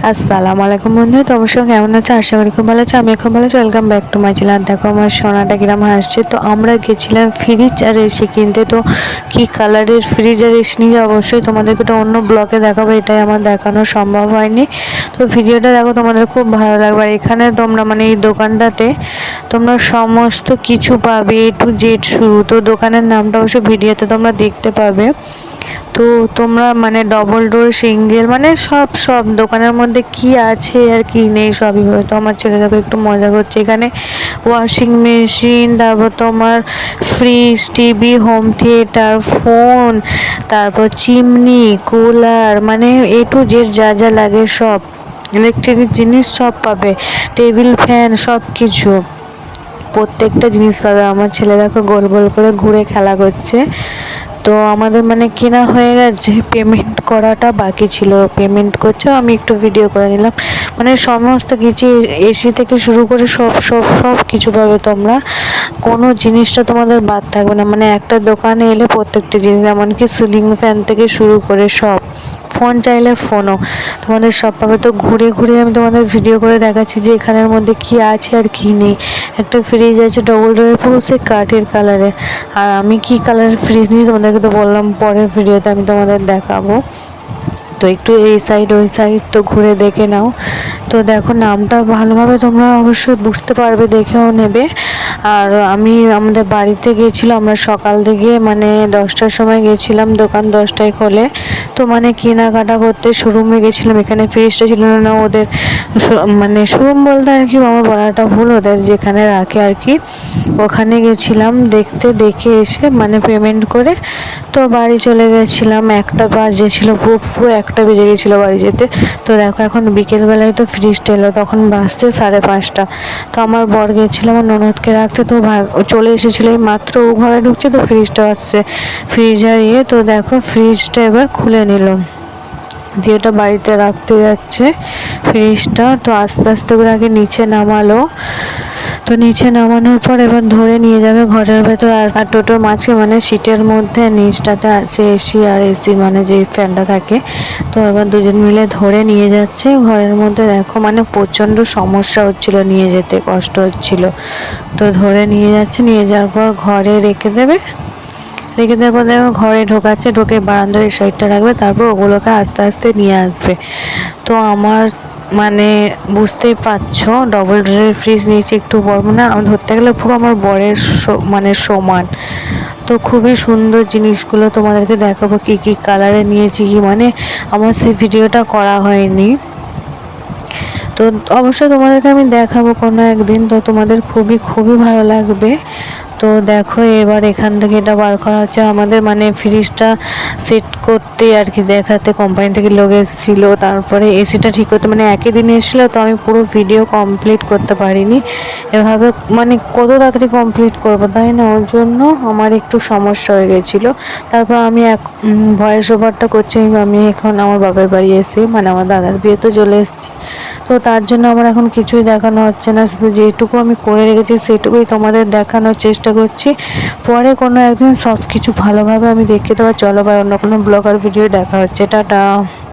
আসসালামু আলাইকুম বন্ধু, তোমার সঙ্গে কেমন আছো? আশা করি খুব ভালো আছো আমি খুব ভালো আছি। Welcome back to my channel দেখো, আমার সোনাটা কিরম হাসছে। তো আমরা গেছিলাম ফ্রিজ আর এসি কিনতে। তো কি কালারের ফ্রিজ আর এসি নিয়ে অবশ্যই তোমাদেরকে তো অন্য ব্লগে দেখাবো। এটাই আমার দেখানো সম্ভব হয়নি। তো ভিডিওটা দেখো, তোমাদের খুব ভালো লাগবে। আর এখানে তোমরা মানে এই দোকানটাতে তোমরা সমস্ত কিছু পাবে এ টু জেড শুরু। তো দোকানের নামটা অবশ্যই ভিডিওতে তোমরা দেখতে পাবে। তো তোমরা মানে ডবল ডোর সিঙ্গেল মানে সব সব দোকানের মধ্যে কি আছে আর কি নেই সবই তো আমার ছেলে দেখো একটু মজা করছে এখানে। ওয়াশিং মেশিন তারপর তোমার fridge TV home theatre phone তারপর চিমনি কুলার মানে এ টু জেড যা যা লাগে সব। ইলেকট্রিক জিনিস সব পাবে টেবিল ফ্যান সব কিছু। প্রত্যেকটা জিনিস পাবে। আমার ছেলে দেখো গোল গোল করে ঘুরে খেলা করছে। তো আমাদের মানে কেনা হয়ে গেছে। পেমেন্ট করাটা বাকি ছিল। পেমেন্ট করছে, আমি একটু ভিডিও করে নিলাম। মানে সমস্ত কিছু এসি থেকে শুরু করে সব সব সব কিছু পাবে তোমরা। কোনো জিনিসটা তোমাদের বাদ থাকবে না। মানে একটা দোকানে এলে প্রত্যেকটা জিনিস এমনকি সিলিং ফ্যান থেকে শুরু করে সব। ফোন চাইলে ফোনও। তোমাদের সব পাবে। তো ঘুরে ঘুরে আমি তোমাদের ভিডিও করে দেখাচ্ছি যে এখানের মধ্যে কি আছে আর কি নেই। একটা ফ্রিজ আছে ডবল ডোরের পুরো সে কাঠের কালারের আর আমি কি কালারের ফ্রিজ নিই তোমাদেরকে তো বললাম, পরের ভিডিওতে আমি তোমাদের দেখাবো। তো একটু এই সাইড ওই সাইড তো ঘুরে দেখে নাও। তো দেখো, নামটা ভালোভাবে তোমরা অবশ্যই বুঝতে পারবে, দেখেও নেবে। আর আমি আমাদের বাড়িতে গিয়েছিলাম, আমরা সকাল থেকে মানে দশটার সময় গেছিলাম দোকান দশটায় খোলে। তো মানে কেনাকাটা করতে শোরুমে গেছিলাম এখানে ফ্রিজটা ছিল না ওদের মানে শোরুম বলতে আর কি আমার বলাটা ভুল, ওদের যেখানে রাখে আর কি, ওখানে গেছিলাম দেখতে দেখে এসে মানে পেমেন্ট করে, তো বাড়ি চলে গেছিলাম, একটা বাজে ছিল, পুরো একটা বেজে গেছিল বাড়ি যেতে। তো দেখো এখন বিকেলবেলায় তো ফ্রিজটা এলো, তখন বাজছে সাড়ে পাঁচটা। তো আমার বর গেছিল আমার ননদকে রাখতে তো চলে এসেছিল এই মাত্র ও ঘরে ঢুকছে তো ফ্রিজটা আসছে। ফ্রিজার ইয়ে তো দেখো ফ্রিজটা এবার খুলে নিল। যেটা বাড়িতে রাখতে যাচ্ছে ফ্রিজটা তো আস্তে আস্তে করে আগে নিচে নামালো। তো নিচে নামানোর পর এবার ধরে নিয়ে যাবে ঘরের ভেতর। আর আর টোটোর মাঝে মানে সিটের মধ্যে নিচটাতে আছে এসি আর এসি মানে যে ফ্যানটা থাকে। তো এবার দুজন মিলে ধরে নিয়ে যাচ্ছে। ঘরের মধ্যে দেখো মানে প্রচণ্ড সমস্যা হচ্ছিল নিয়ে যেতে, কষ্ট হচ্ছিল। তো ধরে নিয়ে যাচ্ছে, নিয়ে যাওয়ার পর ঘরে রেখে দেবে। রেখে দেওয়ার পর দেখো ঘরে ঢোকাচ্ছে, ঢোকে বারান্দার সাইডটা রাখবে, তারপর ওগুলোকে আস্তে আস্তে নিয়ে আসবে। তো আমার মানে বুঝতে পারছ ডবল ডোরের ফ্রিজ নিয়েছি একটু বড় না ধরতে গেলে পুরো আমার বরের মানে সমান। তো খুবই সুন্দর জিনিসগুলো তোমাদেরকে দেখাবো, কী কী কালারে নিয়েছি, কি মানে আমার সেই ভিডিওটা করা হয়নি। তো অবশ্যই তোমাদেরকে আমি দেখাবো কোনো একদিন। তো তোমাদের খুবই খুবই ভালো লাগবে। তো দেখো, এবার এখান থেকে এটা বার করা হচ্ছে। আমাদের মানে ফ্রিজটা সেট করতে আর কি দেখাতে কোম্পানি থেকে লোক এসেছিল। তারপরে এসিটা ঠিক করতে মানে একই দিন এসেছিল, তো আমি পুরো ভিডিও কমপ্লিট করতে পারিনি। এভাবে মানে কত তাড়াতাড়ি কমপ্লিট করব, তাই না? ওর জন্য আমার একটু সমস্যা হয়ে গেছিল। তারপর আমি এক ভয়েস ওভারটা করছি। আমি এখন আমার বাবার বাড়ি এসে মানে আমার দাদার বিয়ে তো চলে এসেছি। তো তার জন্য আমার এখন কিছুই দেখানো হচ্ছে না। শুধু যেটুকু আমি করে রেখেছি, সেটুকুই তোমাদের দেখানোর চেষ্টা করছি। পরে কোনো একদিন সব কিছু ভালোভাবে আমি দেখে দেওয়ার চলো বা অন্য কোনো ব্লগার ভিডিও দেখা হচ্ছে। টাটা।